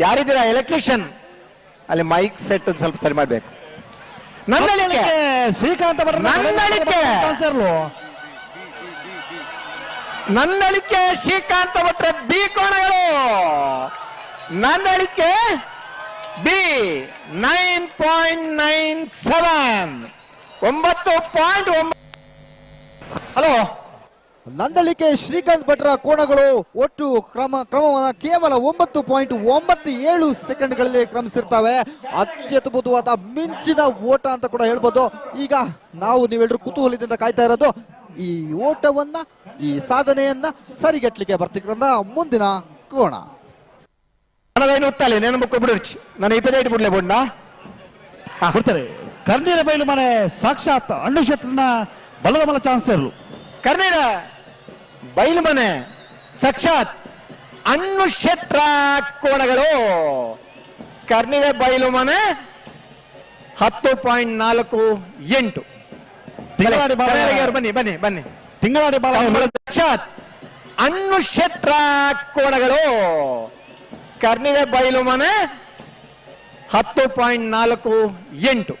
ಯಾರಿದ್ದೀರಾ? Electrician ಅಲ್ಲಿ mic set ಸ್ವಲ್ಪ ಸರಿ ಮಾಡ್ಬೇಕು. ನನ್ನಳಿಕೆ ಶ್ರೀಕಾಂತ್ ಭಟ್ರ ನನ್ನಳಿಕೆ. ನನ್ನಳಿಕೆ ಶ್ರೀಕಾಂತ್ ಭಟ್ರ ಬಿ ಕೋಣಗಳು? ನನ್ನಳಿಕೆ B nine point nine seven. ಒಂಬತ್ತು ಪಾಯಿಂಟ್ ಒಂಬತ್ತು. ಹಲೋ. ನಂದಳಿಕೆ ಶ್ರೀಕಾಂತ್ ಭಟ್ರ ಕೋಣಗಳು ಒಟ್ಟು ಕ್ರಮ ಕ್ರಮವನ್ನು ಕೇವಲ ಒಂಬತ್ತು ಪಾಯಿಂಟ್ ಒಂಬತ್ತು ಏಳು ಸೆಕೆಂಡ್ಗಳಲ್ಲಿ ಕ್ರಮಿಸಿರ್ತವೆ. ಅತ್ಯದ್ಭುತವಾದ ಮಿಂಚಿನ ಓಟ ಅಂತ ಕೂಡ ಹೇಳ್ಬೋದು. ಈಗ ನಾವು ನೀವೆಲ್ಲರೂ ಕುತೂಹಲದಿಂದ ಕಾಯ್ತಾ ಇರೋದು ಈ ಓಟವನ್ನ ಈ ಸಾಧನೆಯನ್ನ ಸರಿಗಟ್ಟಲಿಕ್ಕೆ ಬರ್ತಿಕ್ರಂದ ಮುಂದಿನ ಕೋಣ. ಹಣದೈನು ಉಟ್ಟಾಲೆ ನೇನು ಮುಕ್ಕು ನಾನು ಇಪ್ಪತ್ತೈದು ಬಿಡ್ಲೆ ಆ ಬಿಡ್ತಾರೆ ಕರ್ನೀರ ಬಯಲು ಮನೆ ಸಾಕ್ಷಾತ್ ಅಣ್ಣು ಶೆಟ್ಟರ್ನ ಬಲದ ಮಲ ಚಾನ್ಸ್ ಇರಲು. ಕರ್ನೀರ ಬೈಲು ಮನೆ ಸಾಕ್ಷಾತ್ ಶೆಟ್ರ ಕೋಣಗಳು. ಕರ್ನೀರ ಬೈಲು ಮನೆ ಹತ್ತು ಪಾಯಿಂಟ್ ನಾಲ್ಕು ಎಂಟು. ಬನ್ನಿ ಬನ್ನಿ ಬನ್ನಿ ತಿಂಗಳಾಡಿ ಸಾಕ್ಷಾತ್ ಶೆಟ್ರ ಕೋಣಗಳು. ಕರ್ನಿಗೆ ಬೈಲು ಮನೆ ಹತ್ತು ಪಾಯಿಂಟ್ ನಾಲ್ಕು ಎಂಟು.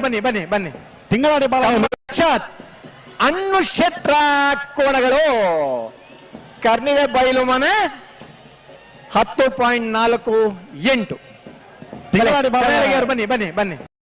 ಬನ್ನಿ ಬನ್ನಿ ಬನ್ನಿ. ತಿಂಗಳಾಡಿ ಸಾಕ್ಷಾತ್ ಅಣ್ಣು ಕ್ಷೇತ್ರ ಕೋಣಗಳು. ಕರ್ನಿಗೆ ಬಯಲು ಮನೆ ಹತ್ತು ಪಾಯಿಂಟ್ ನಾಲ್ಕು ಎಂಟು. ಬನ್ನಿ ಬನ್ನಿ ಬನ್ನಿ.